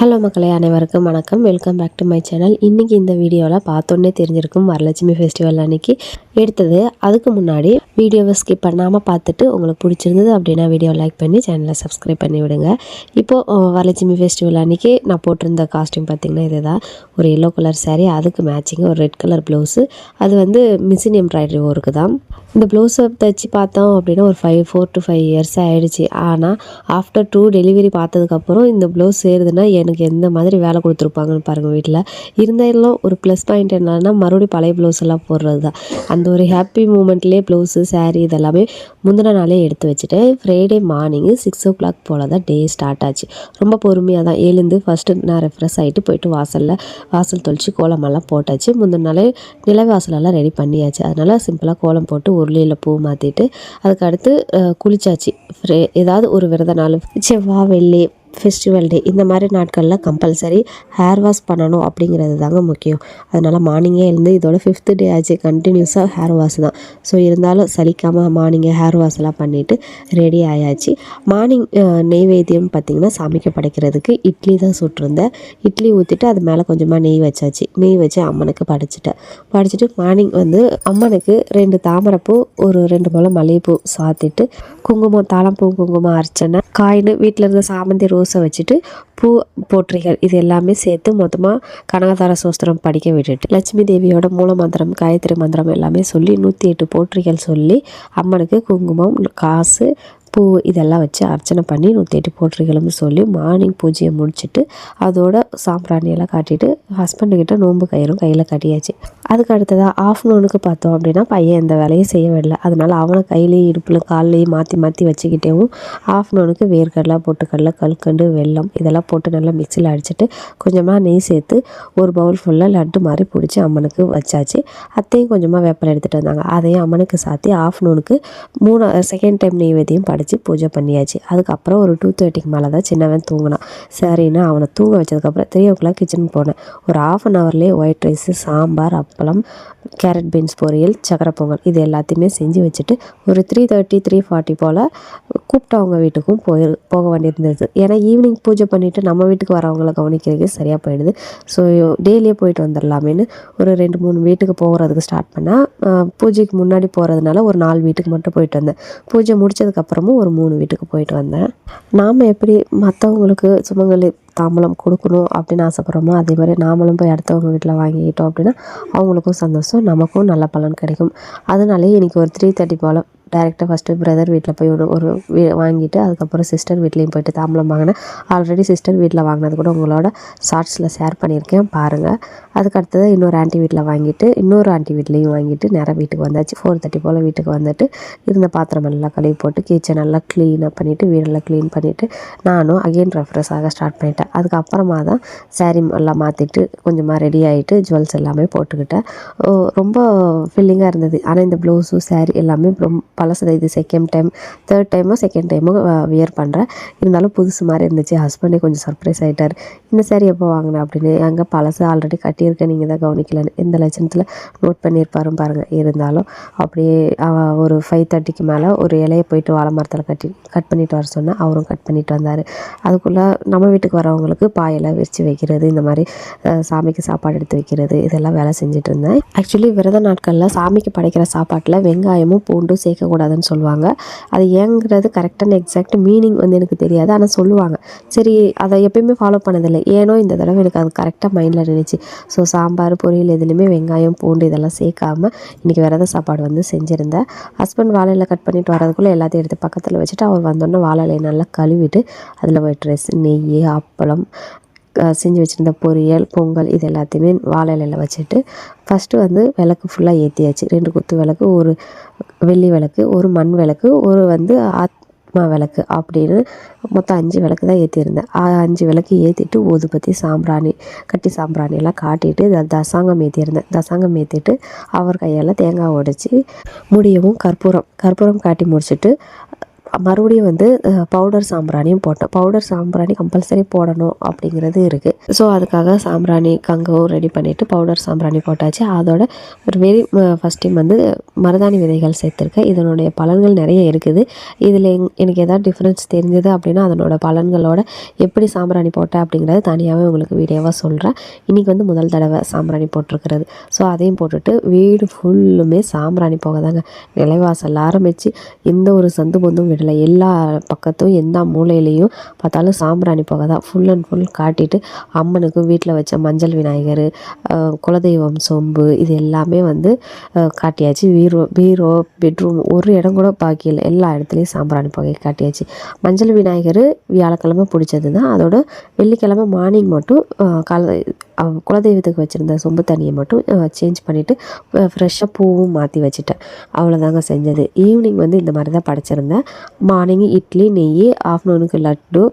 Hello மக்களே அனைவருக்கும் வணக்கம். Welcome back to my channel இன்றைக்கி இந்த வீடியோவில் பார்த்தோன்னே தெரிஞ்சிருக்கும் வரலட்சுமி ஃபெஸ்டிவல் அன்னைக்கு எடுத்தது. அதுக்கு முன்னாடி வீடியோவை ஸ்கிப் பண்ணாமல் பார்த்துட்டு உங்களுக்கு பிடிச்சிருந்தது அப்படின்னா வீடியோ லைக் பண்ணி சேனலை சப்ஸ்கிரைப் பண்ணி விடுங்க. இப்போது வரலட்சுமி ஃபெஸ்டிவல் அன்னைக்கு நான் போட்டிருந்த காஸ்டியூம் பார்த்திங்கன்னா இதுதான். ஒரு எல்லோ கலர் சேரீ அதுக்கு மேட்சிங் ஒரு ரெட் கலர் ப்ளவுஸு அது வந்து மிஷின் எம்ப்ராய்டரி ஒர்க்கு தான். இந்த ப்ளவுஸை தைச்சி பார்த்தோம் அப்படின்னா ஒரு five four to five years ஆகிடுச்சு ஆனால் ஆஃப்டர் டூ டெலிவரி பார்த்ததுக்கப்புறம் இந்த ப்ளவுஸ் சேருதுன்னா எனக்கு எந்த மாதிரி வேலை கொடுத்துருப்பாங்கன்னு பாருங்கள் வீட்டில் இருந்தாலும் ஒரு ப்ளஸ் பாயிண்ட் என்னன்னா மறுபடியும் பழைய ப்ளவுஸ் எல்லாம் போடுறது தான் அந்த ஒரு ஹாப்பி மூமெண்ட்லேயே ப்ளவுஸு சாரீ இதெல்லாமே முந்தின நாளே எடுத்து வச்சுட்டேன் Friday morning six o'clock போல் தான் டே ஸ்டார்ட் ஆச்சு. ரொம்ப பொறுமையாக தான் எழுந்து ஃபஸ்ட்டு நான் ரெஃப்ரெஷ் ஆகிட்டு போயிட்டு வாசலில் வாசல் தொளிச்சு கோலமெல்லாம் போட்டாச்சு. முந்தின நாளே நிலை வாசலெல்லாம் ரெடி பண்ணியாச்சு. அதனால் சிம்பிளாக கோலம் போட்டு உருளியில் பூ மாற்றிட்டு அதுக்கு அடுத்து குளிச்சாச்சு. ஃப்ரே ஏதாவது ஒரு விரத நாள் செவ்வாய் வெள்ளி. ஃபெஸ்டிவல் டே இந்த மாதிரி நாட்களில் கம்பல்சரி ஹேர் வாஷ் பண்ணணும் அப்படிங்கிறது தாங்க முக்கியம். அதனால் மார்னிங்கே எழுந்து இதோட ஃபிஃப்த்து டே ஆச்சு. கண்டினியூஸாக ஹேர் வாஷ் தான். ஸோ இருந்தாலும் சலிக்காமல் மார்னிங்கே ஹேர் வாஷ்லாம் பண்ணிவிட்டு ரெடி ஆயாச்சு. மார்னிங் நெய்வேத்தியம் பார்த்திங்கன்னா சாமிக்கு படைக்கிறதுக்கு இட்லி தான் சுட்டிருந்தேன். இட்லி ஊற்றிட்டு அது மேலே கொஞ்சமாக நெய் வச்சாச்சு. நெய் வச்சு அம்மனுக்கு படைச்சிட்டேன். படைச்சிட்டு மார்னிங் வந்து அம்மனுக்கு ரெண்டு தாமரைப்பூ ஒரு ரெண்டு முளை மல்லிகைப்பூ சாத்திட்டு குங்குமம் தாளம்பூ குங்குமம் அர்ச்சனை காயின் வீட்டில் இருந்த சாமந்தி ரோஸை வச்சுட்டு பூ போற்றிகள் இது எல்லாமே சேர்த்து மொத்தமாக கனகதார சோஸ்திரம் படிக்க விட்டுட்டு லட்சுமி தேவியோட மூல மந்திரம் காயத்ரி மந்திரம் எல்லாமே சொல்லி நூற்றி எட்டு போற்றிகள் சொல்லி அம்மனுக்கு குங்குமம் காசு பூ இதெல்லாம் வச்சு அர்ச்சனை பண்ணி நூற்றி எட்டு போற்றிகளும் சொல்லி மார்னிங் பூஜையை முடிச்சுட்டு அதோட சாம்பிராணியெல்லாம் காட்டிட்டு ஹஸ்பண்டுக்கிட்ட நோன்பு கயிறும் கையில் கட்டியாச்சு. அதுக்கு அடுத்ததாக ஆஃப்டர்நூனுக்கு பார்த்தோம் அப்படின்னா பையன் எந்த வேலையும் செய்ய விடல. அதனால் அவனை கையிலையும் இடுப்பில் கால்லையும் மாற்றி மாற்றி வச்சுக்கிட்டேவும் ஆஃப்டர்நூனுக்கு வேர்க்கடலை பொட்டுக்கடலை கல்கண்டு வெல்லம் இதெல்லாம் போட்டு நல்லா மிக்சியில் அடிச்சுட்டு கொஞ்சமாக நெய் சேர்த்து ஒரு பவுல் ஃபுல்லாக லட்டு மாதிரி பிடிச்சி அம்மனுக்கு வச்சாச்சு. அத்தையும் கொஞ்சமாக வேப்பிலை எடுத்துகிட்டு வந்தாங்க. அதையும் அம்மனுக்கு சாத்தி ஆஃப்டர்நூனுக்கு மூணு செகண்ட் டைம் நெய்வேத்தியம் படித்து பூஜை பண்ணியாச்சு. அதுக்கப்புறம் ஒரு டூ தேர்ட்டிக்கு மேலே தான் சின்னவன் தூங்கினான் சரின்னு அவனை தூங்க வச்சதுக்கப்புறம் த்ரீ ஓ கிளாக் கிச்சன் போனேன். ஒரு half an ஹவர்லேயே white rice sambar appalam carrot beans பொரியல் சக்கரை பொங்கல் இது எல்லாத்தையுமே செஞ்சு வச்சுட்டு ஒரு த்ரீ தேர்ட்டி த்ரீ ஃபார்ட்டி போல் கூப்பிட்டவங்க வீட்டுக்கும் போய் போக வேண்டியிருந்தது. ஏன்னா ஈவினிங் பூஜை பண்ணிவிட்டு நம்ம வீட்டுக்கு வரவங்களை கவனிக்கிறதுக்கு சரியாக போயிடுது. ஸோ டெய்லியே போயிட்டு வந்துடலாமேன்னு ஒரு ரெண்டு மூணு வீட்டுக்கு போகிறதுக்கு ஸ்டார்ட் பண்ணால் பூஜைக்கு முன்னாடி போகிறதுனால ஒரு நாலு வீட்டுக்கு மட்டும் போயிட்டு வந்தேன். பூஜை முடிச்சதுக்கப்புறமும் ஒரு மூணு வீட்டுக்கு போயிட்டு வந்தேன். நாம் எப்படி மற்றவங்களுக்கு சுமங்கலி தாம்பலம் கொடுக்கணும் அப்படின்னு ஆசைப்பட்றோமோ அதே மாதிரி நாமளும் போய் அடுத்தவங்க வீட்டில் வாங்கிக்கிட்டோம் அப்படின்னா அவங்களுக்கும் சந்தோஷம் நமக்கும் நல்ல பலன் கிடைக்கும். அதனாலே எனக்கு ஒரு த்ரீ தேர்ட்டி போல் டேரெக்டாக ஃபஸ்ட்டு பிரதர் வீட்டில் போய் ஒரு ஒரு வாங்கிட்டு அதுக்கப்புறம் சிஸ்டர் வீட்லேயும் போயிட்டு தாம்பலம் வாங்கினேன். ஆல்ரெடி சிஸ்டர் வீட்டில் வாங்கினது கூட உங்களோட ஷார்ட்ஸில் ஷேர் பண்ணியிருக்கேன் பாருங்கள் அதுக்கு அடுத்தது இன்னொரு ஆண்டி வீட்டில் வாங்கிட்டு இன்னொரு ஆண்டி வீட்லேயும் வாங்கிட்டு நேராக வீட்டுக்கு வந்தாச்சு. ஃபோர் தேர்ட்டி போல் வீட்டுக்கு வந்துட்டு இருந்த பாத்திரம் எல்லாம் கழுவி போட்டு கிச்சன் எல்லாம் க்ளீனாக பண்ணிவிட்டு வீடெல்லாம் க்ளீன் பண்ணிவிட்டு நானும் அகெயின் ரெஃப்ரெஷ் ஆக ஸ்டார்ட் பண்ணிட்டேன். அதுக்கப்புறமா தான் சாரீ எல்லாம் மாற்றிட்டு கொஞ்சமாக ரெடி ஆகிட்டு ஜுவல்ஸ் எல்லாமே போட்டுக்கிட்டேன். ரொம்ப ஃபில்லிங்காக இருந்தது. ஆனால் இந்த ப்ளவுஸும் saree எல்லாமே ரொம்ப பழசு இது செகண்ட் டைம் தேர்ட் டைமோ செகண்ட் டைமோ வியர் பண்ணுறேன் இருந்தாலும் புதுசு மாதிரி இருந்துச்சு. ஹஸ்பண்டே கொஞ்சம் சர்ப்ரைஸ் ஆகிட்டார் இந்த சாரி எப்போ வாங்கினேன் அப்படின்னு. அங்கே பழசு ஆல்ரெடி கட்டியிருக்கேன் நீங்கள் தான் கவனிக்கலன்னு. இந்த லட்சணத்தில் நோட் பண்ணியிருப்பாரும் பாருங்கள் இருந்தாலும் அப்படியே ஒரு ஃபைவ் தேர்ட்டிக்கு மேலே ஒரு இலையை போயிட்டு வாழை மரத்தில் கட்டி கட் பண்ணிட்டு வர சொன்னேன் அவரும் கட் பண்ணிட்டு வந்தார். அதுக்குள்ளே நம்ம வீட்டுக்கு வரவங்களுக்கு பாயெல்லாம் விரித்து வைக்கிறது இந்த மாதிரி சாமிக்கு சாப்பாடு எடுத்து வைக்கிறது இதெல்லாம் வேலை செஞ்சுட்டு இருந்தேன். ஆக்சுவலி விரத நாட்களில் சாமிக்கு படைக்கிற சாப்பாட்டில் வெங்காயமும் பூண்டும் பண்ணக்கூடாதுன்னு சொல்லுவாங்க. அது ஏங்கிறது கரெக்டான எக்ஸாக்ட் மீனிங் வந்து எனக்கு தெரியாது. ஆனால் சொல்லுவாங்க. சரி அதை எப்பயுமே ஃபாலோ பண்ணதில்லை. ஏனோ இந்த தடவை எனக்கு அது கரெக்டாக மைண்டில் இருந்துச்சு ஸோ சாம்பார் பொரியல் எதுலேயுமே வெங்காயம் பூண்டு இதெல்லாம் சேர்க்காம இன்றைக்கி விரத சாப்பாடு வந்து செஞ்சுருந்தேன் ஹஸ்பண்ட் வாழையில் கட் பண்ணிட்டு வரதுக்குள்ளே எல்லாத்தையும் எடுத்து பக்கத்தில் வச்சுட்டு அவர் வந்தோடனே வாழை இலையை நல்லா கழுவிட்டு அதில் ஒயிட் ரைஸ் நெய் அப்பளம் செஞ்சு வச்சுருந்த பொரியல் பொங்கல் இது எல்லாத்தையுமே வாழை இலையில் வச்சுட்டு ஃபஸ்ட்டு வந்து விளக்கு ஃபுல்லாக ஏற்றியாச்சு ரெண்டு குத்து விளக்கு ஒரு வெள்ளி விளக்கு ஒரு மண் விளக்கு ஒரு வந்து ஆத்மா விளக்கு அப்படின்னு மொத்தம் அஞ்சு விளக்கு தான் ஏற்றிருந்தேன் அஞ்சு விளக்கு ஏற்றிட்டு ஊதுபத்தி சாம்பிராணி கட்டி சாம்பிராணியெல்லாம் காட்டிட்டு த- தசாங்கம் ஏற்றிருந்தேன் தசாங்கம் ஏற்றிட்டு அவர் கையால் தேங்காய் உடைச்சி முடியவும் கற்பூரம் கற்பூரம் காட்டி முடிச்சுட்டு மறுபடியும் வந்து பவுடர் சாம்பிராணியும் போட்டோம். பவுடர் சாம்பிராணி கம்பல்சரி போடணும் அப்படிங்கிறது இருக்குது ஸோ அதுக்காக சாம்பிராணி கங்கவும் ரெடி பண்ணிவிட்டு பவுடர் சாம்பிராணி போட்டாச்சு. அதோட ஒரு வெரி ஃபஸ்ட் டைம் வந்து மருதாணி விதைகள் சேர்த்துருக்கேன். இதனுடைய பலன்கள் நிறைய இருக்குது. இதில் எனக்கு எதாவது டிஃப்ரென்ஸ் தெரிஞ்சது அப்படின்னா அதனோட பலன்களோட எப்படி சாம்பிராணி போட்டேன் அப்படிங்கிறது தனியாகவே உங்களுக்கு வீடியோவாக சொல்கிறேன் இன்றைக்கி வந்து முதல் தடவை சாம்பிராணி போட்டிருக்கிறது. ஸோ அதையும் போட்டுட்டு வீடு ஃபுல்லுமே சாம்பிராணி போக தாங்க நிலைவாசல் ஆரம்பித்து எந்த ஒரு சந்து பொந்தும் விடலை எல்லா பக்கத்தும் எந்த மூலையிலையும் பார்த்தாலும் சாம்பிராணி புகை தான். ஃபுல் அண்ட் ஃபுல் காட்டிட்டு அம்மனுக்கு வீட்டில் வச்ச மஞ்சள் விநாயகர் குலதெய்வம் சொம்பு இது எல்லாமே வந்து காட்டியாச்சு. பீரோ பீரோ பெட்ரூம் ஒரு இடம் கூட பாக்கி இல்லை. எல்லா இடத்துலையும் சாம்பிராணி புகையை காட்டியாச்சு. மஞ்சள் விநாயகர் வியாழக்கிழமை பிடிச்சது தான் அதோட வெள்ளிக்கிழமை மார்னிங் மட்டும் கால குலதெய்வத்துக்கு வச்சுருந்த சொம்பு தண்ணியை மட்டும் சேஞ்ச் பண்ணிவிட்டு ஃப்ரெஷ்ஷாக பூவும் மாற்றி வச்சுட்டேன். அவ்வளோதாங்க செஞ்சது. ஈவினிங் வந்து இந்த மாதிரி தான் படைச்சிருந்தேன். மார்னிங் இட்லி நெய் ஆஃப்டர்நூனுக்கு லட்டு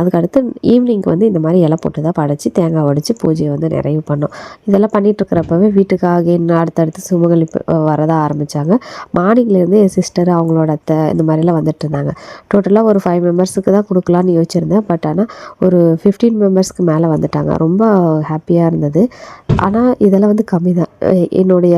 அதுக்கடுத்து ஈவினிங்க்கு வந்து இந்த மாதிரி இலை போட்டு தான் படைச்சி தேங்காய் உடச்சி பூஜையை வந்து நிறைவு பண்ணோம். இதெல்லாம் பண்ணிட்டு இருக்கிறப்பவே வீட்டுக்காக என்ன அடுத்தடுத்து சுமங்கலி இப்போ வரதா ஆரம்பித்தாங்க மார்னிங்லேருந்து என் சிஸ்டர் அவங்களோட அத்தை இந்த மாதிரிலாம் வந்துட்டு இருந்தாங்க. டோட்டலாக ஒரு ஃபைவ் மெம்பர்ஸுக்கு தான் கொடுக்கலான்னு யோசிச்சிருந்தேன். பட் ஆனால் ஒரு ஃபிஃப்டீன் மெம்பர்ஸ்க்கு மேலே வந்துட்டாங்க. ரொம்ப ஹாப்பியாக இருந்தது. ஆனால் இதெல்லாம் வந்து கம்மி தான் என்னுடைய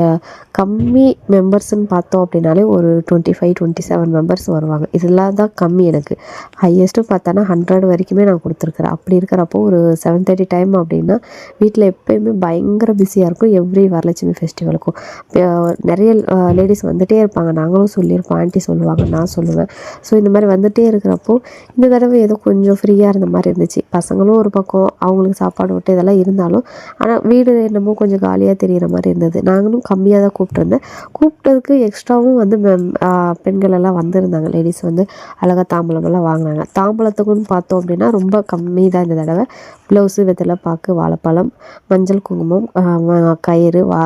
கம்மி மெம்பர்ஸ்ன்னு பார்த்தோம் அப்படின்னாலே ஒரு twenty five twenty seven members வருவாங்க. இதெல்லாம் தான் கம்மி எனக்கு. ஹையஸ்ட்டு பார்த்தோன்னா ஹண்ட்ரட் வரைக்குமே நான் கொடுத்துருக்குறேன். அப்படி இருக்கிறப்போ ஒரு செவன் தேர்ட்டி டைம் அப்படின்னா வீட்டில் எப்போயுமே பயங்கர பிஸியாக இருக்கும். எவ்ரி வரலட்சுமி ஃபெஸ்டிவலுக்கும் நிறைய லேடிஸ் வந்துகிட்டே இருப்பாங்க. நாங்களும் சொல்லியிருப்போம் ஆண்டி சொல்லுவாங்க நான் சொல்லுவேன். ஸோ இந்த மாதிரி வந்துகிட்டே இருக்கிறப்போ இந்த தடவை ஏதோ கொஞ்சம் ஃப்ரீயாக இருந்த மாதிரி இருந்துச்சு. பசங்களும் ஒரு பக்கம் அவங்களுக்கு சாப்பாடு விட்டு இதெல்லாம் இருந்தாலும் ஆனால் வீடு என்னமோ கொஞ்சம் காலியாக தெரிகிற மாதிரி இருந்தது. நாங்களும் கம்மியாக தான் கூப்பிட்டுருந்தேன். கூப்பிட்டதுக்கு எக்ஸ்ட்ராவும் வந்து மேம் பெண்கள் எல்லாம் வந்திருந்தாங்க. லேடிஸ் வந்து அழகாக தாம்பூலமெல்லாம் வாங்கினாங்க. தாம்பூலத்துக்குன்னு பார்த்தோம் அப்படின்னா ரொம்ப கம்மி தான் இந்த தடவை. ப்ளவுஸு வெத்தலை பாக்கு வாழைப்பழம் மஞ்சள் குங்குமம் கயிறு வா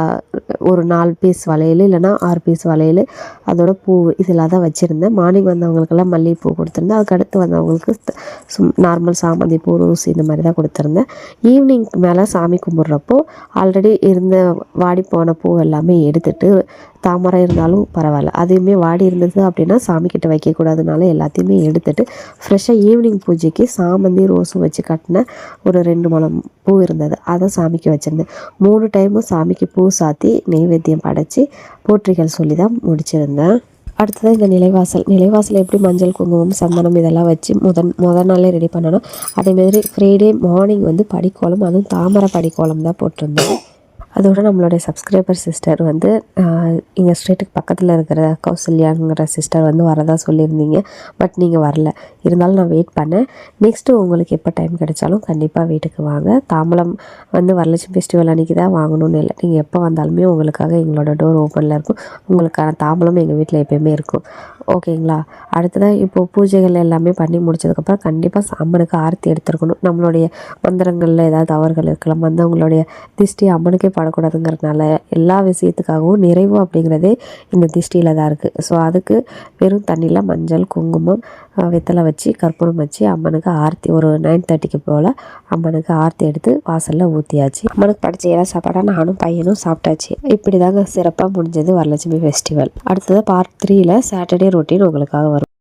ஒரு நாலு பீஸ் வளையல் இல்லைன்னா ஆறு பீஸ் வளையல் அதோட பூ இதெல்லாம் தான் வச்சுருந்தேன். மார்னிங் வந்தவங்களுக்கெல்லாம் மல்லிகைப்பூ கொடுத்துருந்தேன். அதுக்கு அடுத்து வந்தவங்களுக்கு சும் நார்மல் சாமந்தி பூ ரோஸ் இந்த மாதிரி தான் கொடுத்துருந்தேன். ஈவினிங் மேலே சாமி கும்பிட்றப்போ ஆல்ரெடி இருந்த வாடி போன பூ எல்லாமே எடுத்துட்டு தாமரை இருந்தாலும் பரவாயில்ல. அதையுமே வாடி இருந்தது அப்படின்னா சாமிக்கிட்ட வைக்கக்கூடாதுனால எல்லாத்தையுமே எடுத்துட்டு ஃப்ரெஷ்ஷாக ஈவினிங் பூஜைக்கு சாமந்தி ரோஸும் வச்சு கட்டின ஒரு ரெண்டு முழம் பூ இருந்தது. அதை சாமிக்கு வச்சுருந்தேன். மூணு டைமும் சாமிக்கு பூ சாத்தி நெய்வேத்தியம் படைச்சி போற்றிகள் சொல்லி தான் முடிச்சிருந்தேன். அடுத்தது இந்த நிலைவாசல். நிலைவாசல் எப்படி மஞ்சள் குங்குமம் சந்தனம் இதெல்லாம் வச்சு முதன் முத நாளே ரெடி பண்ணணும். அதேமாதிரி ஃப்ரைடே மார்னிங் வந்து படிக்கோலம் அதுவும் தாமரை படிக்கோலம் தான் போட்டிருந்தேன் அதோட நம்மளுடைய சப்ஸ்கிரைபர் சிஸ்டர் வந்து எங்கள் ஸ்ட்ரீட்டுக்கு பக்கத்தில் இருக்கிற கௌசல்யாங்கிற சிஸ்டர் வந்து வரதா சொல்லியிருந்தீங்க. பட் நீங்கள் வரல. இருந்தாலும் நான் வெயிட் பண்ணேன். நெக்ஸ்ட்டு உங்களுக்கு எப்போ டைம் கிடைச்சாலும் கண்டிப்பாக வீட்டுக்கு வாங்க. தாம்பலம் வந்து வரலட்சுமி ஃபெஸ்டிவல் அன்றைக்கி தான் வாங்கணும்னு இல்லை. நீங்கள் எப்போ வந்தாலுமே உங்களுக்காக எங்களோட டோர் ஓப்பனில் இருக்கும். உங்களுக்கான தாம்பலம் எங்கள் வீட்டில் எப்போயுமே இருக்கும். ஓகேங்களா? அடுத்ததாக இப்போது பூஜைகள் எல்லாமே பண்ணி முடிச்சதுக்கப்புறம் கண்டிப்பாக அம்மனுக்கு ஆரத்தி எடுத்துருக்கணும். நம்மளுடைய மந்திரங்களில் ஏதாவது தவறுகள் இருக்கலாம். வந்தவங்களுடைய திஷ்டி அம்மனுக்கே படக்கூடாதுங்கிறதுனால எல்லா விஷயத்துக்காகவும் நிறைவு அப்படிங்கிறதே இந்த திஷ்டியில் தான் இருக்குது ஸோ அதுக்கு வெறும் தண்ணியில் மஞ்சள் குங்குமம் வெத்தலை வச்சு கற்பூரம் வச்சு அம்மனுக்கு ஆர்த்தி ஒரு நைன் தேர்ட்டிக்கு போல் அம்மனுக்கு ஆர்த்தி எடுத்து வாசலில் ஊற்றியாச்சு அம்மனுக்கு படித்த ஏதாவது சாப்பாடாக நானும் பையனும் சாப்பிட்டாச்சு. இப்படி தாங்க சிறப்பாக முடிஞ்சது வரலட்சுமி ஃபெஸ்டிவல் அடுத்தது பார்ட் த்ரீயில் சாட்டர்டே ரொட்டீன் உங்களுக்காக வரும்.